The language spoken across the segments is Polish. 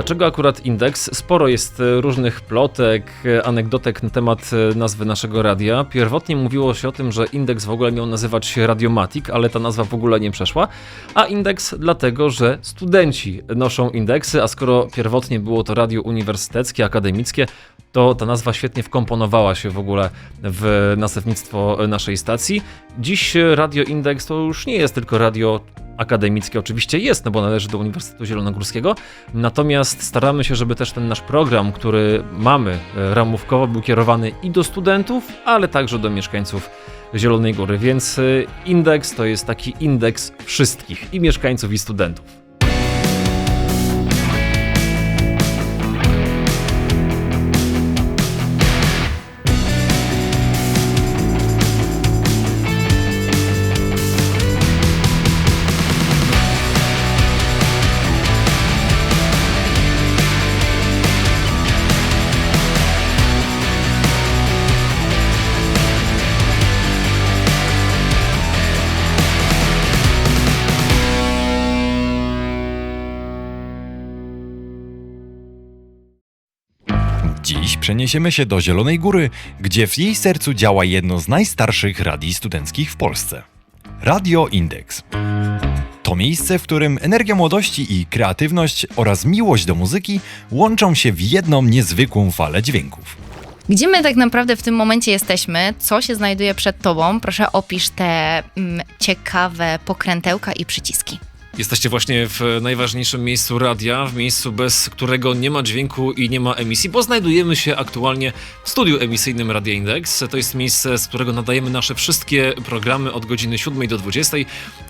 Dlaczego akurat indeks? Sporo jest e, różnych plotek, e, anegdotek na temat e, nazwy naszego radia. Pierwotnie mówiło się o tym, że indeks w ogóle miał nazywać się Radiomatic, ale ta nazwa w ogóle nie przeszła. A indeks dlatego, że studenci noszą indeksy, a skoro pierwotnie było to radio uniwersyteckie, akademickie, to ta nazwa świetnie wkomponowała się w ogóle w nazewnictwo naszej stacji. Dziś Radio Indeks to już nie jest tylko radio akademickie oczywiście jest, no bo należy do Uniwersytetu Zielonogórskiego. Natomiast staramy się, żeby też ten nasz program, który mamy e, ramówkowo, był kierowany i do studentów, ale także do mieszkańców Zielonej Góry. Więc e, indeks to jest taki indeks wszystkich i mieszkańców, i studentów. Przeniesiemy się do Zielonej Góry, gdzie w jej sercu działa jedno z najstarszych radii studenckich w Polsce. Radio Indeks. To miejsce, w którym energia młodości i kreatywność oraz miłość do muzyki łączą się w jedną niezwykłą falę dźwięków. Gdzie my tak naprawdę w tym momencie jesteśmy? Co się znajduje przed tobą? Proszę opisz te mm, ciekawe pokrętełka i przyciski. Jesteście właśnie w najważniejszym miejscu radia, w miejscu bez którego nie ma dźwięku i nie ma emisji, bo znajdujemy się aktualnie w studiu emisyjnym Radia Index. To jest miejsce, z którego nadajemy nasze wszystkie programy od godziny 7 do 20.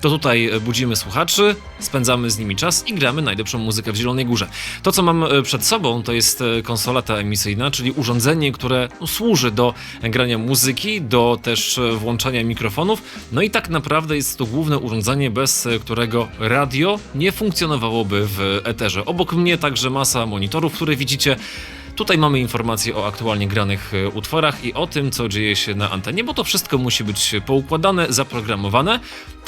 To tutaj budzimy słuchaczy, spędzamy z nimi czas i gramy najlepszą muzykę w Zielonej Górze. To, co mam przed sobą, to jest konsola ta emisyjna, czyli urządzenie, które no, służy do grania muzyki, do też włączania mikrofonów. No i tak naprawdę jest to główne urządzenie, bez którego radio nie funkcjonowałoby w eterze. Obok mnie także masa monitorów, które widzicie. Tutaj mamy informacje o aktualnie granych e, utworach i o tym, co dzieje się na antenie, bo to wszystko musi być poukładane, zaprogramowane.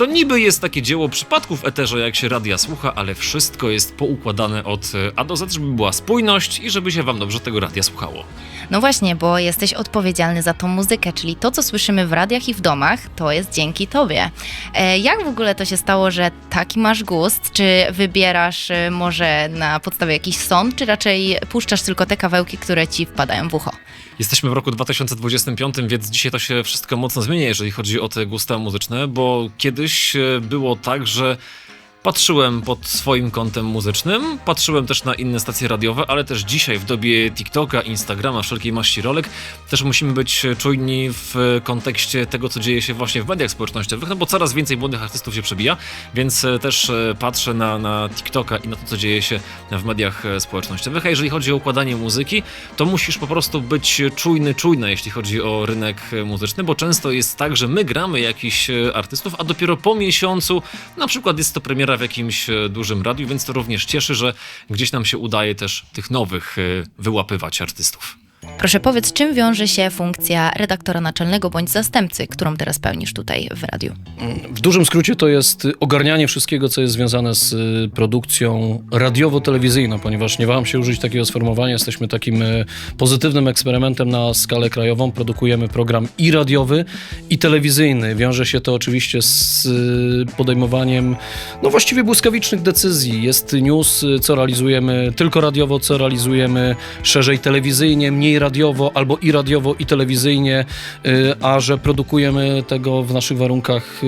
To niby jest takie dzieło przypadków w eterze, jak się radia słucha, ale wszystko jest poukładane od e, A do Z, żeby była spójność i żeby się wam dobrze tego radia słuchało. No właśnie, bo jesteś odpowiedzialny za tą muzykę, czyli to, co słyszymy w radiach i w domach, to jest dzięki tobie. E, jak w ogóle to się stało, że taki masz gust? Czy wybierasz e, może na podstawie jakiś sąd, czy raczej puszczasz tylko te kawałki, które ci wpadają w ucho? Jesteśmy w roku 2025, więc dzisiaj to się wszystko mocno zmienia, jeżeli chodzi o te gusta muzyczne, bo kiedyś e, było tak, że Patrzyłem pod swoim kątem muzycznym, patrzyłem też na inne stacje radiowe, ale też dzisiaj w dobie TikToka, Instagrama, wszelkiej maści rolek, też musimy być czujni w kontekście tego, co dzieje się właśnie w mediach społecznościowych, no bo coraz więcej młodych artystów się przebija, więc też patrzę na, na TikToka i na to, co dzieje się w mediach społecznościowych. A jeżeli chodzi o układanie muzyki, to musisz po prostu być czujny, czujna, jeśli chodzi o rynek muzyczny, bo często jest tak, że my gramy jakichś artystów, a dopiero po miesiącu, na przykład jest to premiera w jakimś e, dużym radiu, więc to również cieszy, że gdzieś nam się udaje też tych nowych e, wyłapywać artystów. Proszę powiedz, czym wiąże się funkcja redaktora naczelnego bądź zastępcy, którą teraz pełnisz tutaj w radiu? W dużym skrócie to jest ogarnianie wszystkiego, co jest związane z y, produkcją radiowo-telewizyjną, ponieważ nie waham się użyć takiego sformułowania. Jesteśmy takim y, pozytywnym eksperymentem na skalę krajową. Produkujemy program i radiowy, i telewizyjny. Wiąże się to oczywiście z y, podejmowaniem, no właściwie błyskawicznych decyzji. Jest news, co realizujemy tylko radiowo, co realizujemy szerzej telewizyjnie, mniej radiowo, albo i radiowo, i telewizyjnie, a że produkujemy tego w naszych warunkach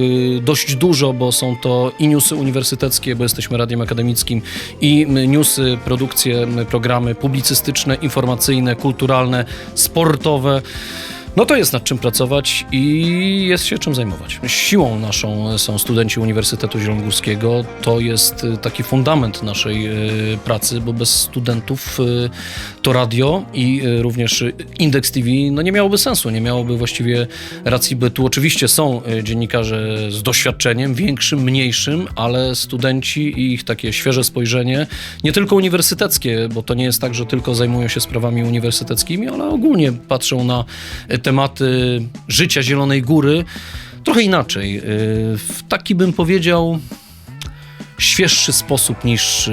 dość dużo, bo są to i newsy uniwersyteckie, bo jesteśmy radiem akademickim, i newsy, produkcje, programy publicystyczne, informacyjne, kulturalne, sportowe. No to jest nad czym pracować i jest się czym zajmować. Siłą naszą są studenci Uniwersytetu Zielonogórskiego. To jest taki fundament naszej pracy, bo bez studentów to radio i również Index TV no nie miałoby sensu, nie miałoby właściwie racji bytu. Oczywiście są dziennikarze z doświadczeniem, większym, mniejszym, ale studenci i ich takie świeże spojrzenie, nie tylko uniwersyteckie, bo to nie jest tak, że tylko zajmują się sprawami uniwersyteckimi, ale ogólnie patrzą na tematy życia Zielonej Góry trochę inaczej. W taki bym powiedział świeższy sposób niż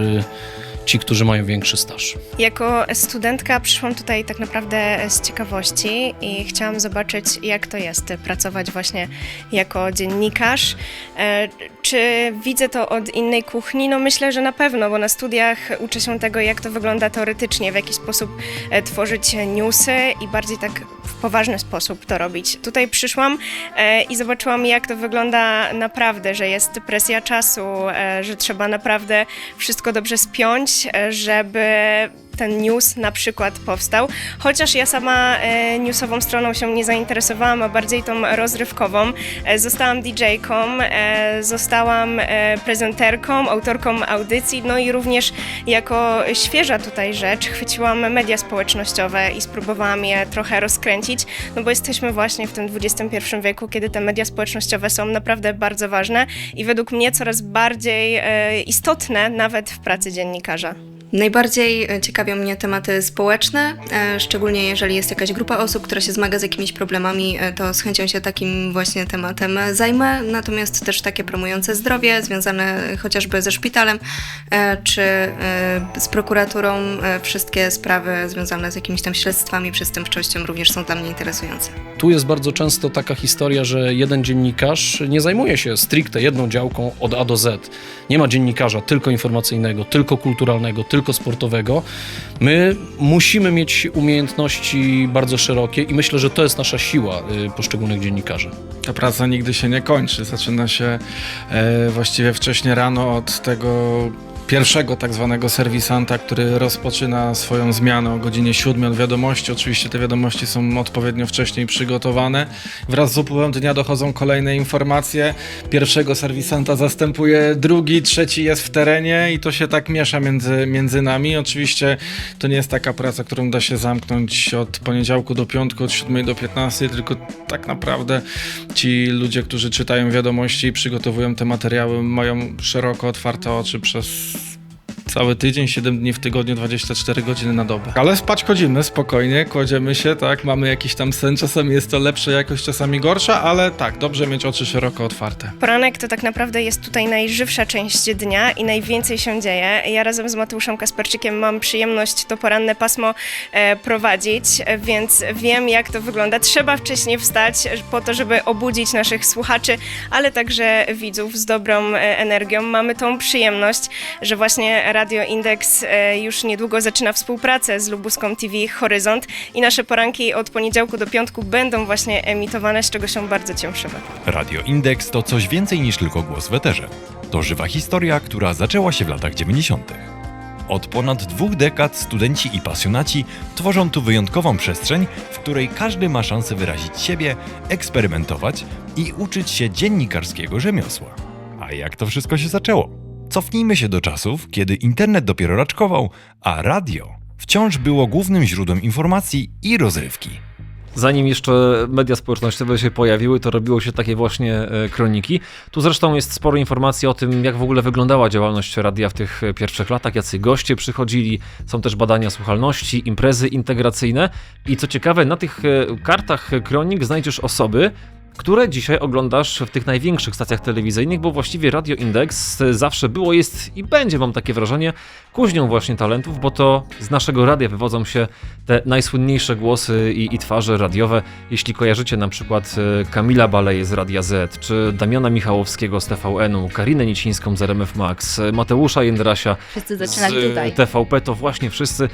ci, którzy mają większy staż. Jako studentka przyszłam tutaj tak naprawdę z ciekawości i chciałam zobaczyć, jak to jest pracować właśnie jako dziennikarz. E, Czy widzę to od innej kuchni? No myślę, że na pewno, bo na studiach uczę się tego, jak to wygląda teoretycznie, w jaki sposób e, tworzyć newsy i bardziej tak poważny sposób to robić. Tutaj przyszłam e, i zobaczyłam, jak to wygląda naprawdę, że jest presja czasu, e, że trzeba naprawdę wszystko dobrze spiąć, e, żeby ten news na przykład powstał. Chociaż ja sama e, newsową stroną się nie zainteresowałam, a bardziej tą rozrywkową. E, zostałam DJ-ką, e, zostałam prezenterką, autorką audycji, no i również jako świeża tutaj rzecz chwyciłam media społecznościowe i spróbowałam je trochę rozkręcić, no bo jesteśmy właśnie w tym XXI wieku, kiedy te media społecznościowe są naprawdę bardzo ważne i według mnie coraz bardziej istotne nawet w pracy dziennikarza. Najbardziej e, ciekawią mnie tematy społeczne, e, szczególnie jeżeli jest jakaś grupa osób, która się zmaga z jakimiś problemami, e, to z chęcią się takim właśnie tematem zajmę. Natomiast też takie promujące zdrowie, związane chociażby ze szpitalem, czy z prokuraturą, wszystkie sprawy związane z jakimiś tam śledztwami, przestępczością również są dla mnie interesujące. Tu jest bardzo często taka historia, że jeden dziennikarz nie zajmuje się stricte jedną działką od A do Z. Nie ma dziennikarza tylko informacyjnego, tylko kulturalnego, tylko sportowego. My musimy mieć umiejętności bardzo szerokie i myślę, że to jest nasza siła y, poszczególnych dziennikarzy. Ta praca nigdy się nie kończy. Zaczyna się e, właściwie wcześnie rano od tego pierwszego tak zwanego serwisanta, który rozpoczyna swoją zmianę o godzinie 7 od wiadomości. Oczywiście te wiadomości są odpowiednio wcześniej przygotowane. Wraz z upływem dnia dochodzą kolejne informacje. Pierwszego serwisanta zastępuje drugi, trzeci jest w terenie i to się tak miesza między, między nami. Oczywiście to nie jest taka praca, którą da się zamknąć od poniedziałku do piątku, od 7 do 15, tylko tak naprawdę ci ludzie, którzy czytają wiadomości i przygotowują te materiały, mają szeroko otwarte oczy przez cały tydzień, 7 dni w tygodniu, 24 godziny na dobę. Ale spać chodzimy spokojnie, kładziemy się, tak, mamy jakiś tam sen, czasami jest to lepsza jakość, czasami gorsza, ale tak, dobrze mieć oczy szeroko otwarte. Poranek to tak naprawdę jest tutaj najżywsza część dnia i najwięcej się dzieje. Ja razem z Mateuszem Kasperczykiem mam przyjemność to poranne pasmo e, prowadzić, więc wiem jak to wygląda. Trzeba wcześniej wstać po to, żeby obudzić naszych słuchaczy, ale także widzów z dobrą e, energią. Mamy tą przyjemność, że właśnie Radio Index e, już niedługo zaczyna współpracę z lubuską TV Horyzont i nasze poranki od poniedziałku do piątku będą właśnie emitowane, z czego się bardzo cieszymy. Radio Index to coś więcej niż tylko głos w eterze. To żywa historia, która zaczęła się w latach 90. Od ponad dwóch dekad studenci i pasjonaci tworzą tu wyjątkową przestrzeń, w której każdy ma szansę wyrazić siebie, eksperymentować i uczyć się dziennikarskiego rzemiosła. A jak to wszystko się zaczęło? Cofnijmy się do czasów, kiedy internet dopiero raczkował, a radio wciąż było głównym źródłem informacji i rozrywki. Zanim jeszcze media społecznościowe się pojawiły, to robiło się takie właśnie e, kroniki. Tu zresztą jest sporo informacji o tym, jak w ogóle wyglądała działalność radia w tych e, pierwszych latach, jacy goście przychodzili, są też badania słuchalności, imprezy integracyjne i co ciekawe, na tych e, kartach kronik znajdziesz osoby, które dzisiaj oglądasz w tych największych stacjach telewizyjnych, bo właściwie Radio Index zawsze było, jest i będzie, mam takie wrażenie, kuźnią właśnie talentów, bo to z naszego radia wywodzą się te najsłynniejsze głosy i, i twarze radiowe. Jeśli kojarzycie na przykład e, Kamila Baleje z Radia Z, czy Damiana Michałowskiego z TVN-u, Karinę Nicińską z RMF Max, e, Mateusza Jędrasia z tutaj. TVP, to właśnie wszyscy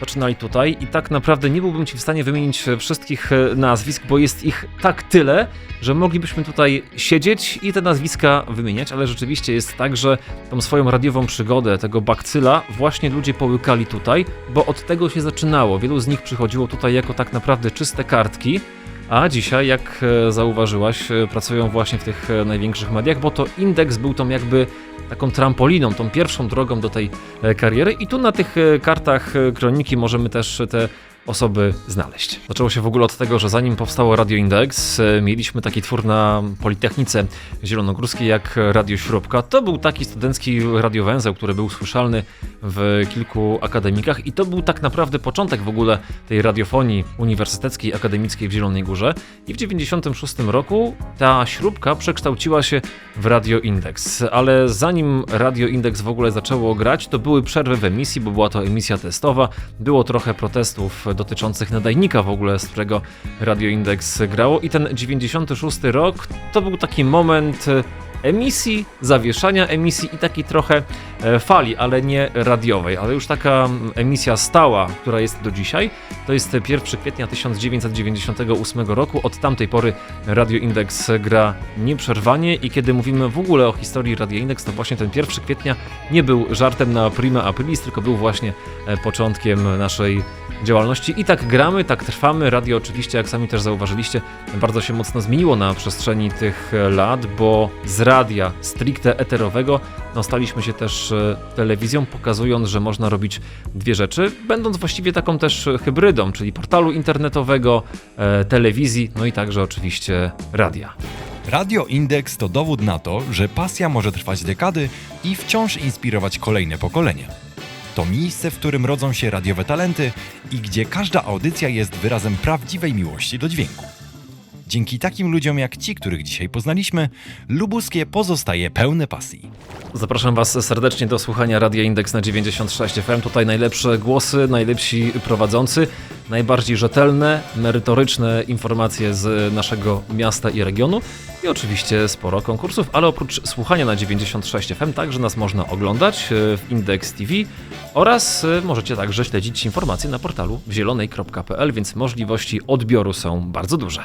zaczynali tutaj i tak naprawdę nie byłbym Ci w stanie wymienić e, wszystkich e, nazwisk, bo jest ich tak tyle, że moglibyśmy tutaj siedzieć i te nazwiska wymieniać, ale rzeczywiście jest tak, że tą swoją radiową przygodę, tego bakcyla właśnie ludzie połykali tutaj, bo od tego się zaczynało. Wielu z nich przychodziło tutaj jako tak naprawdę czyste kartki, a dzisiaj, jak e, zauważyłaś, e, pracują właśnie w tych e, największych mediach, bo to indeks był tą jakby taką trampoliną, tą pierwszą drogą do tej kariery. I tu na tych kartach kroniki możemy też te osoby znaleźć. Zaczęło się w ogóle od tego, że zanim powstało Radio Index, e, mieliśmy taki twór na Politechnice Zielonogórskiej jak Radio Śrubka. To był taki studencki radiowęzeł, który był słyszalny w kilku akademikach i to był tak naprawdę początek w ogóle tej radiofonii uniwersyteckiej, akademickiej w Zielonej Górze i w 96 roku ta śrubka przekształciła się w Radio Index, ale zanim Radio Index w ogóle zaczęło grać, to były przerwy w emisji, bo była to emisja testowa, było trochę protestów dotyczących nadajnika w ogóle, z którego Radio Index grało. I ten 96 rok to był taki moment emisji, zawieszania emisji i takiej trochę e, fali, ale nie radiowej, ale już taka mm, emisja stała, która jest do dzisiaj, to jest 1 kwietnia 1998 roku. Od tamtej pory Radio Index gra nieprzerwanie i kiedy mówimy w ogóle o historii Radio Index, to właśnie ten 1 kwietnia nie był żartem na prima aprilis, tylko był właśnie e, początkiem naszej działalności. I tak gramy, tak trwamy. Radio oczywiście, jak sami też zauważyliście, bardzo się mocno zmieniło na przestrzeni tych e, lat, bo z radia stricte eterowego no, staliśmy się też e, telewizją, pokazując, że można robić dwie rzeczy, będąc właściwie taką też hybrydą, czyli portalu internetowego, e, telewizji, no i także oczywiście radia. Radio Index to dowód na to, że pasja może trwać dekady i wciąż inspirować kolejne pokolenia. To miejsce, w którym rodzą się radiowe talenty i gdzie każda audycja jest wyrazem prawdziwej miłości do dźwięku. Dzięki takim ludziom jak ci, których dzisiaj poznaliśmy, Lubuskie pozostaje pełne pasji. Zapraszam Was serdecznie do słuchania Radia Indeks na 96 FM. Tutaj najlepsze głosy, najlepsi prowadzący, najbardziej rzetelne, merytoryczne informacje z naszego miasta i regionu i oczywiście sporo konkursów, ale oprócz słuchania na 96 FM także nas można oglądać e, w Index TV oraz e, możecie także śledzić informacje na portalu zielonej.pl, więc możliwości odbioru są bardzo duże.